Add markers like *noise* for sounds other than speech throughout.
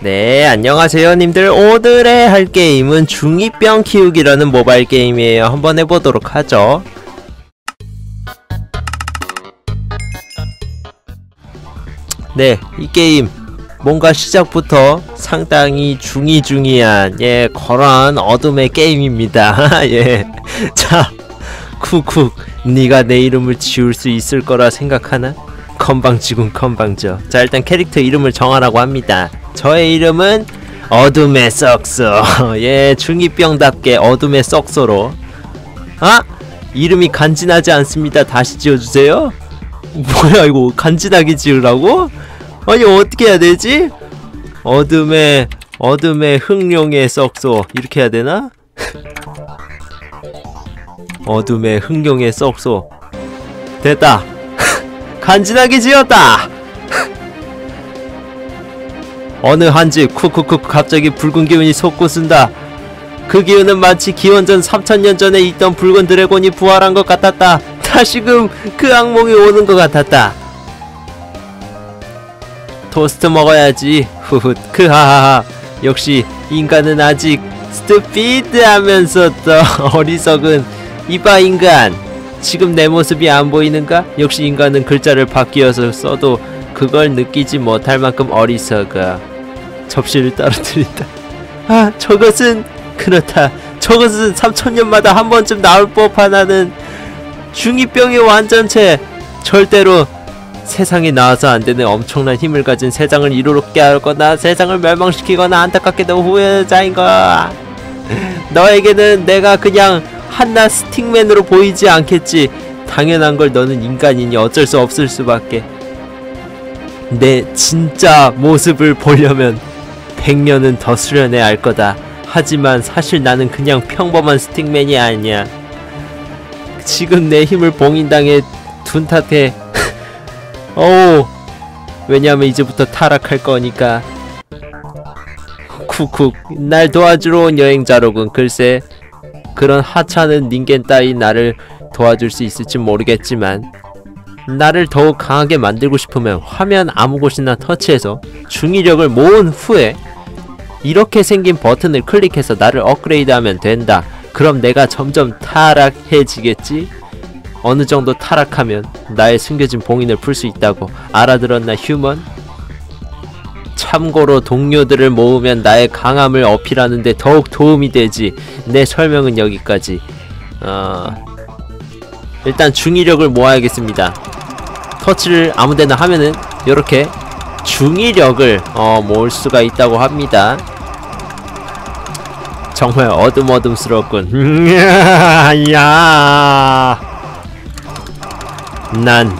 네, 안녕하세요, 님들. 오늘의 할 게임은 중2병 키우기라는 모바일 게임이에요. 한번 해보도록 하죠. 네, 이 게임. 뭔가 시작부터 상당히 중이중이한, 예, 그런 어둠의 게임입니다. *laughs* 예. 자, 쿡쿡. 네가 내 이름을 지울 수 있을 거라 생각하나? 건방지군 건방져 자 일단 캐릭터 이름을 정하라고 합니다 저의 이름은 어둠의 썩소 *laughs* 예 중이병답게 어둠의 썩소로 아! 이름이 간지나지 않습니다 다시 지어주세요 뭐야 이거 간지나게 지으라고? 아니 어떻게 해야 되지? 어둠의 어둠의 흑룡의 썩소 이렇게 해야 되나? *laughs* 어둠의 흑룡의 썩소 됐다 간지나게 지었다. 어느 한집 쿡쿡쿡 갑자기 붉은 기운이 솟구쓴다. 그 기운은 마치 기원전 3천년 전에 있던 붉은 드래곤이 부활한 것 같았다. 다시금 그 악몽이 오는 것 같았다. 토스트 먹어야지. 후훗. 크하하하. 역시 인간은 아직 스투피드 하면서 또 *laughs* 어리석은 이봐 인간 지금 내 모습이 안 보이는가? 역시 인간은 글자를 바뀌어서 써도 그걸 느끼지 못할 만큼 어리석어 접시를 떨어뜨린다. *laughs* 아 저것은 그렇다. 저것은 3천년마다 한 번쯤 나올 법한 하는 중2병의 완전체. 절대로 세상에 나와서 안 되는 엄청난 힘을 가진 세상을 이루게 하거나 세상을 멸망시키거나 안타깝게도 후회자인가 *laughs* 너에게는 내가 그냥 한낱 스틱맨으로 보이지 않겠지. 당연한 걸 너는 인간이니 어쩔 수 없을 수밖에. 내 진짜 모습을 보려면 100년은 더 수련해야 할 거다. 하지만 사실 나는 그냥 평범한 스틱맨이 아니야. 지금 내 힘을 봉인당해 둔 탓에 *laughs* 어우 왜냐면 이제부터 타락할 거니까. 쿡쿡 날 도와주러 온 여행자로군 글쎄 그런 하찮은 닌겐 따위 나를 도와줄 수 있을지 모르겠지만 나를 더욱 강하게 만들고 싶으면 화면 아무 곳이나 터치해서 중의력을 모은 후에 이렇게 생긴 버튼을 클릭해서 나를 업그레이드하면 된다. 그럼 내가 점점 타락해지겠지? 어느 정도 타락하면 나의 숨겨진 봉인을 풀 수 있다고 알아들었나 휴먼? 참고로 동료들을 모으면 나의 강함을 어필하는데 더욱 도움이 되지. 내 설명은 여기까지. 어... 일단 중의력을 모아야겠습니다. 터치를 아무데나 하면은 이렇게 중의력을 어, 모을 수가 있다고 합니다. 정말 어둠어둠스럽군. *laughs* 야! 난,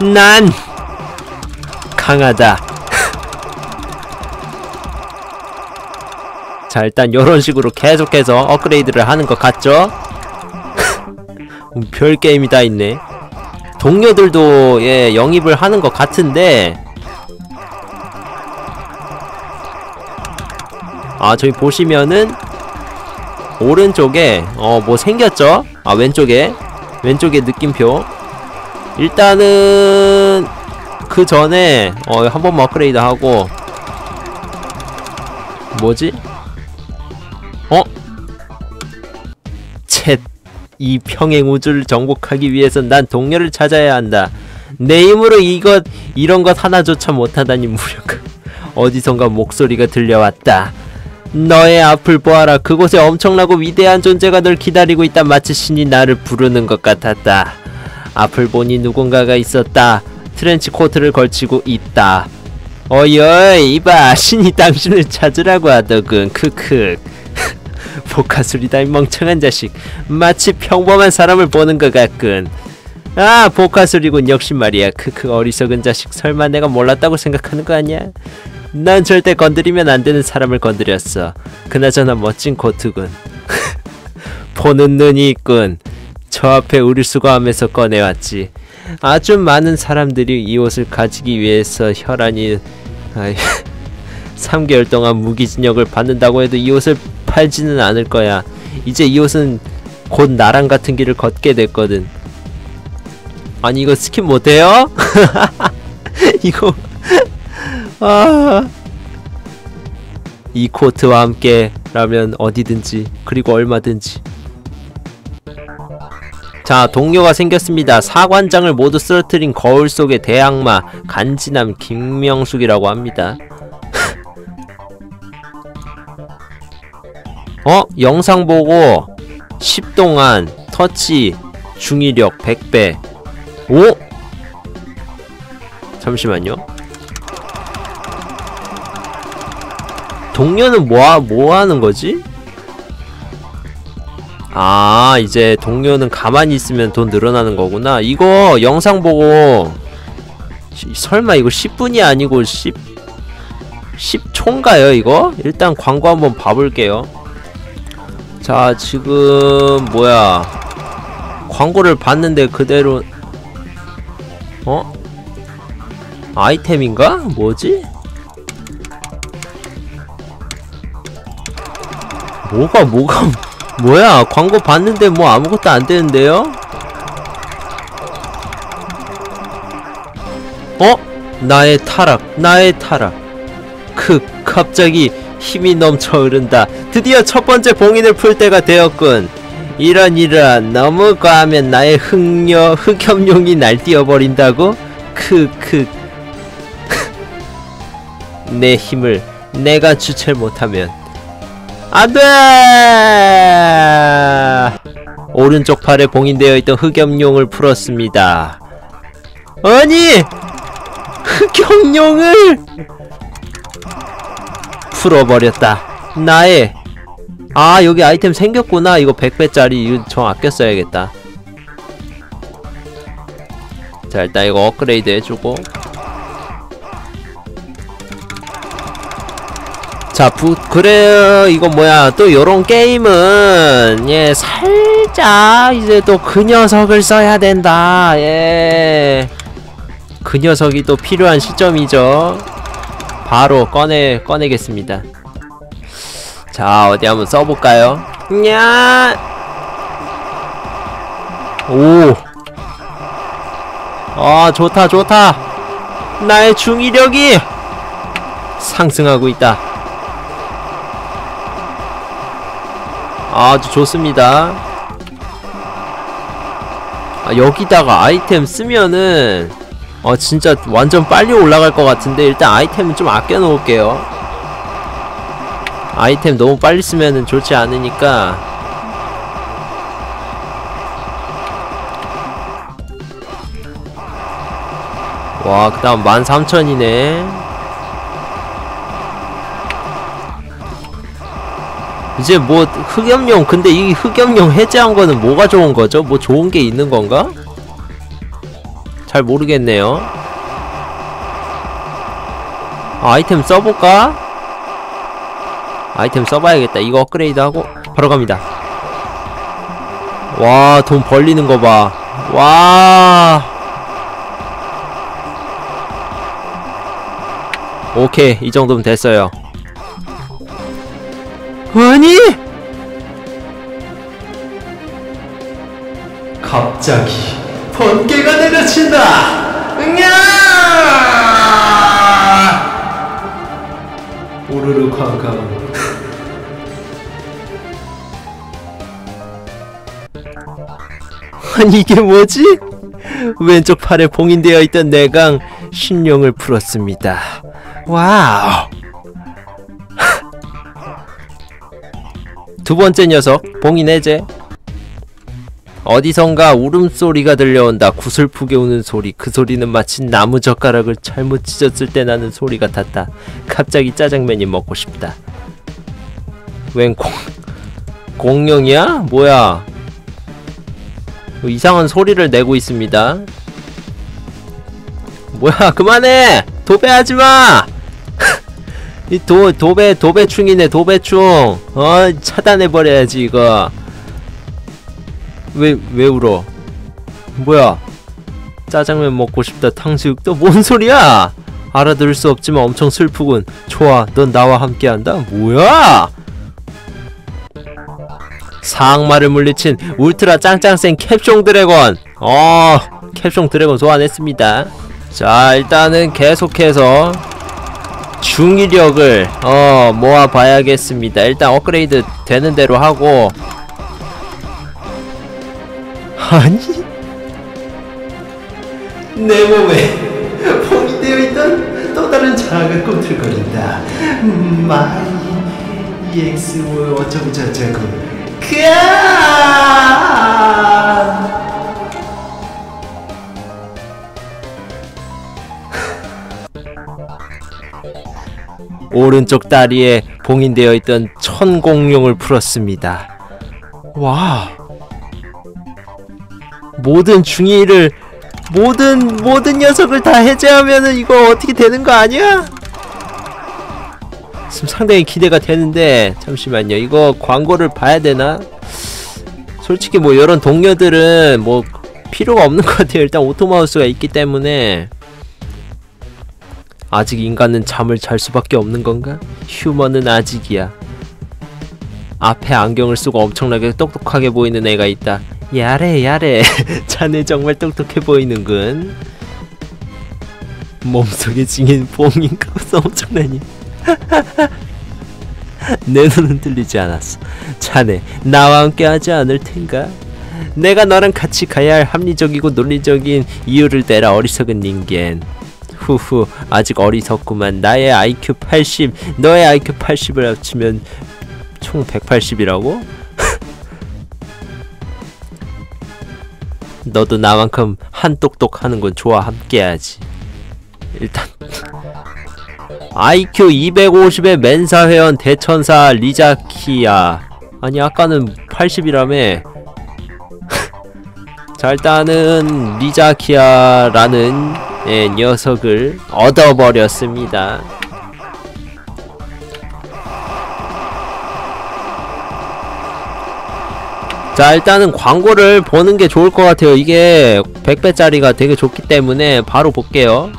난 강하다. 자 일단 이런 식으로 계속해서 업그레이드를 하는 것 같죠? 음, 별 게임이 다 있네. 동료들도 예 영입을 하는 것 같은데 아 저기 보시면은 오른쪽에 어 뭐 생겼죠? 아 왼쪽에 왼쪽에 느낌표 일단은 그 전에 어 한 번만 업그레이드 하고 뭐지? 어? 챗. 이 평행 우주를 정복하기 위해선 난 동료를 찾아야 한다. 내 힘으로 이것 이런 것 하나조차 못하다니 무력. 어디선가 목소리가 들려왔다. 너의 앞을 보아라. 그곳에 엄청나고 위대한 존재가 널 기다리고 있다. 마치 신이 나를 부르는 것 같았다. 앞을 보니 누군가가 있었다. 트렌치 코트를 걸치고 있다. 어이어이 이봐 신이 당신을 찾으라고 하더군. 크크. *laughs* 보카술이다 이 멍청한 자식. 마치 평범한 사람을 보는 것 같군. 아 보카술이군. 역시 말이야. 크크 어리석은 자식. 설마 내가 몰랐다고 생각하는 거 아니야? 난 절대 건드리면 안 되는 사람을 건드렸어. 그나저나 멋진 코트군. *laughs* 보는 눈이 있군. 저 앞에 우리 수거하면서 꺼내왔지 아주 많은 사람들이 이 옷을 가지기 위해서 혈안이 아이, *laughs* 3개월 동안 무기징역을 받는다고 해도 이 옷을 팔지는 않을 거야. 이제 이 옷은 곧 나랑 같은 길을 걷게 됐거든. 아니 이거 스킨 못해요? *laughs* 이거 *laughs* 아. 이 코트와 함께라면 어디든지 그리고 얼마든지 자 동료가 생겼습니다 사관장을 모두 쓰러뜨린 거울 속의 대악마 간지남 김명숙이라고 합니다 *laughs* 어? 영상 보고 10 동안 터치 중위력 100배 오? 잠시만요 동료는 뭐, 뭐 하는 거지? 아 이제 동료는 가만히 있으면 돈 늘어나는 거구나 이거 영상 보고 시, 설마 이거 10분이 아니고 10 10초인가요 이거? 일단 광고 한번 봐볼게요 자 지금 뭐야 광고를 봤는데 그대로 어? 아이템인가? 뭐지? 뭐가 뭐가 뭐야 광고 봤는데 뭐 아무것도 안 되는데요? 어? 나의 타락 나의 타락 크 갑자기 힘이 넘쳐 흐른다 드디어 첫 번째 봉인을 풀 때가 되었군 이런 이런 너무 과하면 나의 흑녀 흑염룡이 날뛰어버린다고? 크크 *laughs* 내 힘을 내가 주체 못하면 안돼! 오른쪽 팔에 봉인되어 있던 흑염룡을 풀었습니다. 아니! 흑염룡을! 풀어버렸다. 나의 아 여기 아이템 생겼구나 이거 100배짜리 이거 저 아껴 써야겠다 자 일단 이거 업그레이드 해주고 자, 부, 그래요. 이거 뭐야. 또 요런 게임은, 예, 살짝, 이제 또 그 녀석을 써야 된다. 예. 그 녀석이 또 필요한 시점이죠. 바로 꺼내, 꺼내겠습니다. 자, 어디 한번 써볼까요? 냐! 오! 아, 좋다, 좋다! 나의 중의력이 상승하고 있다. 아주 좋습니다. 아, 여기다가 아이템 쓰면은 어 진짜 완전 빨리 올라갈 것 같은데 일단 아이템은 좀 아껴 놓을게요. 아이템 너무 빨리 쓰면은 좋지 않으니까. 와 그 다음 13,000이네 이제 뭐 흑염룡 근데 이 흑염룡 해제한 거는 뭐가 좋은 거죠? 뭐 좋은 게 있는 건가? 잘 모르겠네요 아, 이템 써볼까? 아이템 써봐야겠다 이거 업그레이드하고 바로 갑니다 와 돈 벌리는 거봐 와 오케이 이 정도면 됐어요 아니! 갑자기 번개가 내려친다! 응야! 오르르 쾅쾅 아니 이게 뭐지? 왼쪽 팔에 봉인되어 있던 내강 신령을 풀었습니다. 와우! 두 번째 녀석 봉인 해제. 어디선가 울음소리가 들려온다. 구슬프게 우는 소리. 그 소리는 마치 나무 젓가락을 잘못 찢었을 때 나는 소리 같았다. 갑자기 짜장면이 먹고 싶다. 웬 공... 공룡이야? 뭐야? 뭐 이상한 소리를 내고 있습니다. 뭐야 그만해! 도배하지마 이 도, 도배, 도배충이네, 도배충. 어, 차단해버려야지, 이거. 왜, 왜 울어? 뭐야? 짜장면 먹고 싶다, 탕수육. 또 뭔 소리야? 알아들을 수 없지만 엄청 슬프군. 좋아, 넌 나와 함께한다? 뭐야? 사악마를 물리친 울트라 짱짱센 캡숑 드래곤. 어, 캡숑 드래곤 소환했습니다. 자, 일단은 계속해서 중의력을 어 모아봐야겠습니다 일단 업그레이드 되는 대로 하고 아니 내 몸에 포기되어 있던 또 다른 자아가 꿈틀거린다. 음, 마이 EX 뭐 어쩌고 저쩌고. 크아! 오른쪽 다리에 봉인되어 있던 천공룡을 풀었습니다. 와. 모든 중의를 모든 모든 녀석을 다 해제하면은 이거 어떻게 되는 거 아니야? 지금 상당히 기대가 되는데 잠시만요. 이거 광고를 봐야 되나? 솔직히 뭐 이런 동료들은 뭐 필요가 없는 것 같아요. 일단 오토마우스가 있기 때문에 아직 인간은 잠을 잘 수밖에 없는 건가? 휴먼은 아직이야. 앞에 안경을 쓰고 엄청나게 똑똑하게 보이는 애가 있다. 야래 야래 *laughs* 자네 정말 똑똑해 보이는군. 몸속에 징인 봉인가 엄청나니. *laughs* 내 눈은 들리지 않았어. 자네 나와 함께 하지 않을 텐가? 내가 너랑 같이 가야 할 합리적이고 논리적인 이유를 대라 어리석은 닌겐. 후후 아직 어리석구만. 나의 IQ 80 너의 IQ 80을 합치면 총 180이라고? *laughs* 너도 나만큼 한똑똑 하는 건 좋아 함께 해야지. 일단 IQ 250의 멘사 회원 대천사 리자키야. 아니 아까는 80이라며. *laughs* 자 일단은 리자키아라는 예, 녀석을 얻어버렸습니다. 자 일단은 광고를 보는 게 좋을 것 같아요. 이게 100배짜리가 되게 좋기 때문에 바로 볼게요.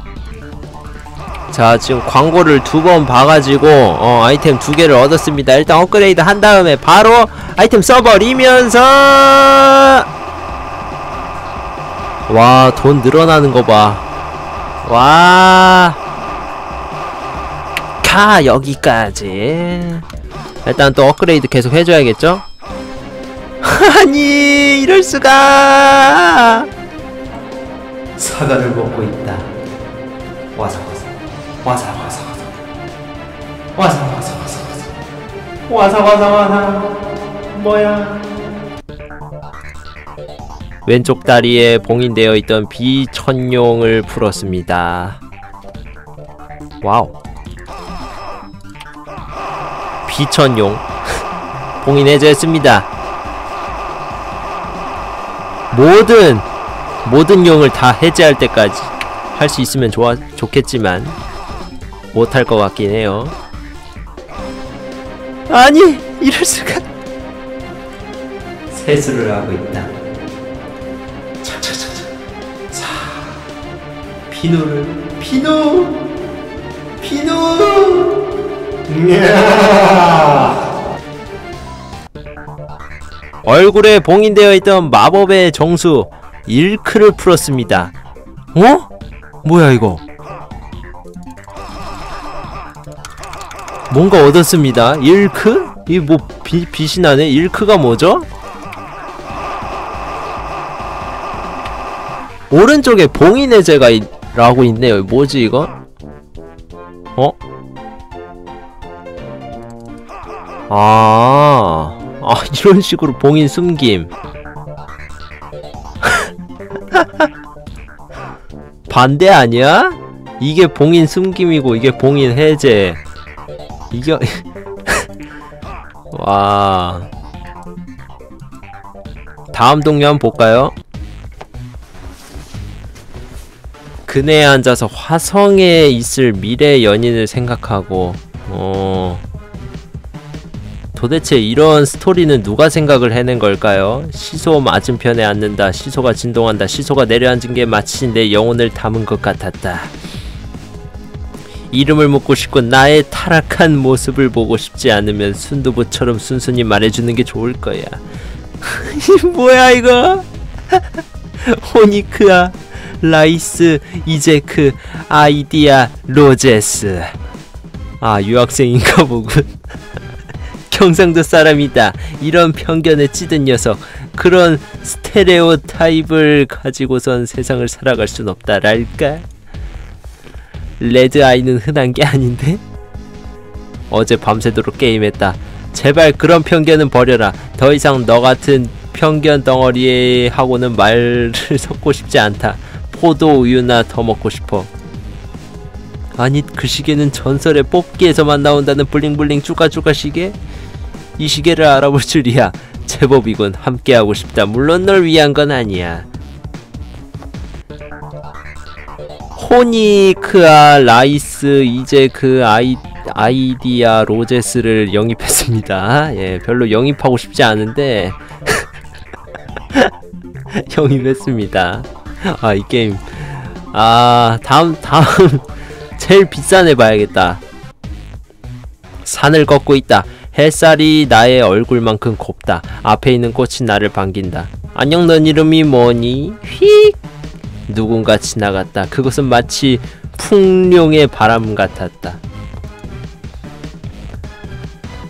자 지금 광고를 두 번 봐가지고 어, 아이템 두 개를 얻었습니다. 일단 업그레이드 한 다음에 바로 아이템 써버리면서! 와 돈 늘어나는 거봐 와가 여기까지 일단 또 업그레이드 계속 해줘야겠죠 *laughs* 아니 이럴 수가 사과를 먹고 있다. 와사와사. 와사와사. 와사와사. 와사와사와사. 뭐야? 왼쪽 다리에 봉인되어 있던 비천용을 풀었습니다. 와우. 비천용 *laughs* 봉인 해제했습니다. 모든 모든 용을 다 해제할 때까지 할 수 있으면 좋아 좋겠지만 못할 것 같긴 해요. 아니 이럴 수가. 세수를 하고 있다. 비누를 비누 비누. 야. 얼굴에 봉인되어 있던 마법의 정수 일크를 풀었습니다. 어? 뭐야 이거? 뭔가 얻었습니다. 일크? 이뭐 빛이 나네? 일크가 뭐죠? 오른쪽에 봉인 해제가 있, 라고 있네요. 뭐지 이거? 어? 아, 아 *laughs* 이런 식으로 봉인 숨김. *laughs* 반대 아니야? 이게 봉인 숨김이고 이게 봉인 해제. 이게 *laughs* 와. 다음 동료 한번 볼까요? 그네에 앉아서 화성에 있을 미래 연인을 생각하고 어 도대체 이런 스토리는 누가 생각을 해낸 걸까요? 시소 맞은편에 앉는다. 시소가 진동한다. 시소가 내려앉은 게 마치 내 영혼을 담은 것 같았다. 이름을 묻고 싶고 나의 타락한 모습을 보고 싶지 않으면 순두부처럼 순순히 말해주는 게 좋을 거야. *laughs* 뭐야 이거? *laughs* 호니크아, 라이스, 이제크, 아이디아, 로제스. 아 유학생인가 *laughs* 보군. 경상도 사람이다. 이런 편견에 찌든 녀석. 그런 스테레오 타입을 가지고선 세상을 살아갈 순 없다랄까? 레드 아이는 흔한 게 아닌데? 어제 밤새도록 게임했다. 제발 그런 편견은 버려라. 더 이상 너 같은 편견 덩어리에 하고는 말을 *laughs* 섞고 싶지 않다 포도 우유나 더 먹고 싶어. 아니 그 시계는 전설의 뽑기에서만 나온다는 블링블링 쭈가쭈가 시계? 이 시계를 알아볼 줄이야. 제법 이군. 함께하고 싶다. 물론 널 위한 건 아니야. 호니크아 라이스 이제 그 아이 아이디아 로제스를 영입했습니다. 예 별로 영입하고 싶지 않은데. *laughs* 영입했습니다 *laughs* 아 이 게임. 아 다음 다음. *laughs* 제일 비싼 애 봐야겠다. 산을 걷고 있다. 햇살이 나의 얼굴만큼 곱다. 앞에 있는 꽃이 나를 반긴다. 안녕 넌 이름이 뭐니? 휙. 누군가 지나갔다. 그것은 마치 풍룡의 바람 같았다.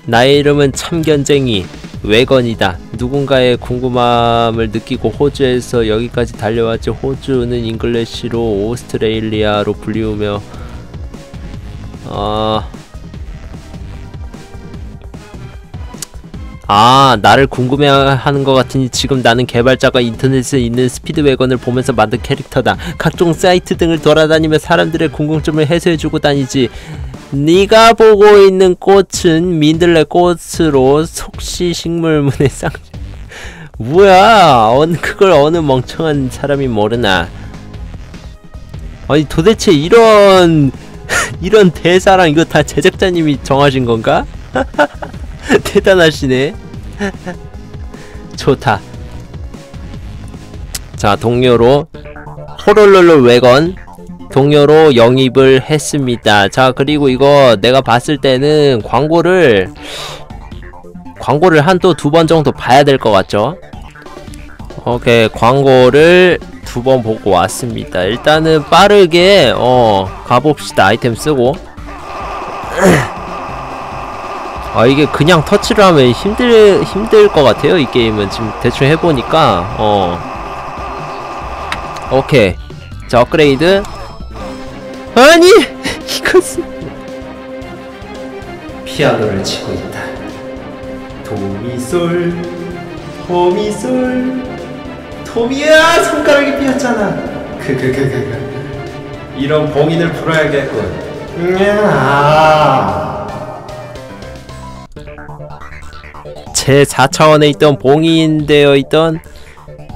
나의 이름은 참견쟁이 외건이다. 누군가의 궁금함을 느끼고 호주에서 여기까지 달려왔지. 호주는 잉글래시로 오스트레일리아로 불리우며 어... 아 나를 궁금해하는 것 같으니 지금 나는 개발자가 인터넷에 있는 스피드웨건을 보면서 만든 캐릭터다. 각종 사이트 등을 돌아다니며 사람들의 궁금증을 해소해주고 다니지. 네가 보고 있는 꽃은 민들레 꽃으로 속시 식물문의 쌍 *laughs* 뭐야 어느 그걸 어느 멍청한 사람이 모르나 아니 도대체 이런 *laughs* 이런 대사랑 이거 다 제작자님이 정하신 건가? *laughs* *laughs* 대단하시네 좋다 자 동료로 호롤롤롤 외건 동료로 영입을 했습니다. 자 그리고 이거 내가 봤을 때는 광고를 광고를 한 또 두 번 정도 봐야 될 것 같죠? 오케이 광고를 두 번 보고 왔습니다. 일단은 빠르게 어 가봅시다. 아이템 쓰고 *clears throat* 아 이게 그냥 터치를 하면 힘들 힘들 것 같아요. 이 게임은 지금 대충 해보니까 어 오케이 자 업그레이드 아니 *laughs* 이것은 피아노를 치고 있다. 도미솔, 도미솔, 도미야 손가락이 삐었잖아. 그그그그 이런 봉인을 풀어야겠군. 야. 제 4차원에 있던 봉인되어 있던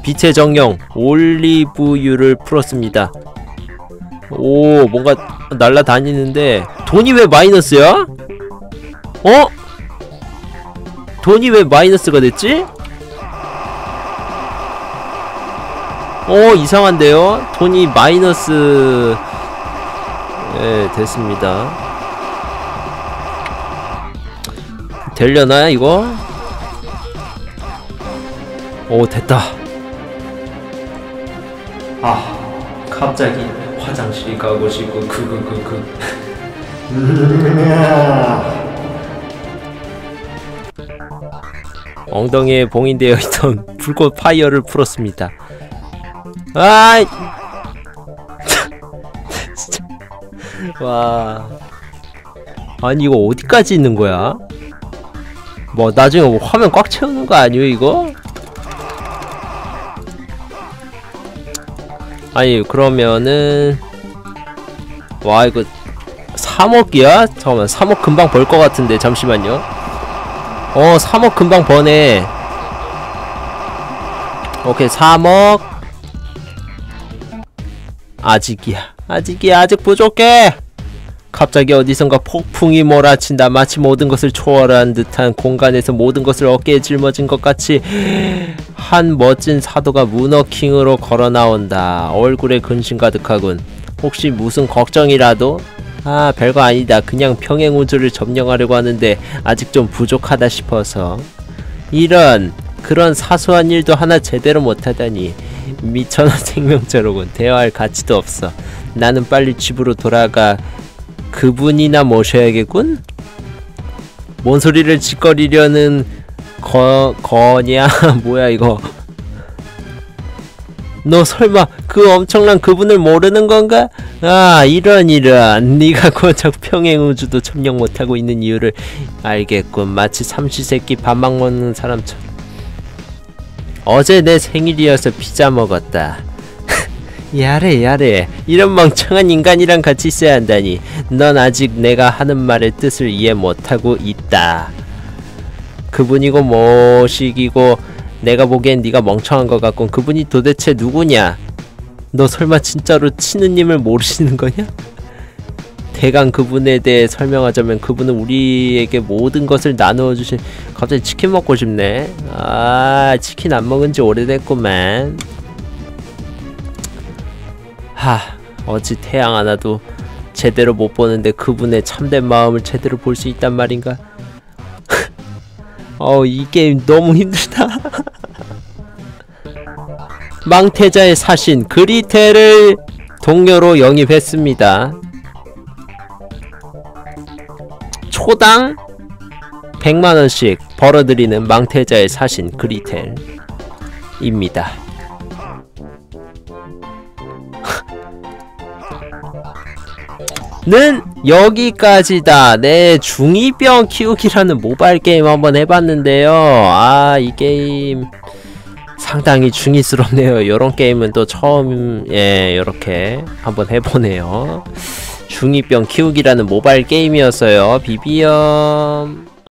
빛의 정령 올리브유를 풀었습니다. 오 뭔가 날라다니는데 돈이 왜 마이너스야? 어? 돈이 왜 마이너스가 됐지? 어 이상한데요? 돈이 마이너스 예 됐습니다 되려나 이거? 오 됐다 아 갑자기 화장실 가고 싶고 그그그그. *laughs* 엉덩이에 봉인되어 있던 불꽃 파이어를 풀었습니다. 아이! *laughs* 진짜. 와. 아니, 이거 어디까지 있는 거야? 뭐, 나중에 뭐 화면 꽉 채우는 거 아니에요, 이거? 아니, 그러면은. 와, 이거. 3억이야? 잠깐만, 3억 금방 벌 것 같은데, 잠시만요. 어 3억 금방 버네 오케이 3억 아직이야 아직이야 아직 부족해 갑자기 어디선가 폭풍이 몰아친다. 마치 모든 것을 초월한 듯한 공간에서 모든 것을 어깨에 짊어진 것 같이 한 멋진 사도가 문어킹으로 걸어 나온다. 얼굴에 근심 가득하군. 혹시 무슨 걱정이라도? 아 별거 아니다. 그냥 평행우주를 점령하려고 하는데 아직 좀 부족하다 싶어서. 이런 그런 사소한 일도 하나 제대로 못하다니. 미천한 생명체로군. 대화할 가치도 없어. 나는 빨리 집으로 돌아가 그분이나 모셔야겠군? 뭔 소리를 짓거리려는 거, 거냐? *laughs* 뭐야 이거 너 설마 그 엄청난 그분을 모르는 건가? 아 이런 이런 네가 고작 평행우주도 점령 못하고 있는 이유를 알겠군 마치 삼시세끼 밥만 먹는 사람처럼 어제 내 생일이어서 피자 먹었다 야래 야래. 이런 멍청한 인간이랑 같이 있어야 한다니. 넌 아직 내가 하는 말의 뜻을 이해 못하고 있다. 그분이고 뭐시기고 내가 보기엔 네가 멍청한 것 같군. 그분이 도대체 누구냐? 너 설마 진짜로 치느님을 모르시는 거냐? 대강 그분에 대해 설명하자면 그분은 우리에게 모든 것을 나누어 주신 갑자기 치킨 먹고 싶네. 아 치킨 안 먹은 지 오래됐구만 하 어찌 태양 하나도 제대로 못 보는데 그분의 참된 마음을 제대로 볼 수 있단 말인가 *laughs* 어, 이 게임 너무 힘들다. *laughs* 망태자의 사신 그리텔을 동료로 영입했습니다. 초당 100만원씩 벌어들이는 망태자의 사신 그리텔입니다. 는 여기까지다. 네, 중2병 키우기라는 모바일 게임 한번 해봤는데요. 아, 이 게임 상당히 중이스럽네요. 요런 게임은 또 처음, 예, 요렇게 한번 해보네요. 중2병 키우기라는 모바일 게임이었어요. 비비엄.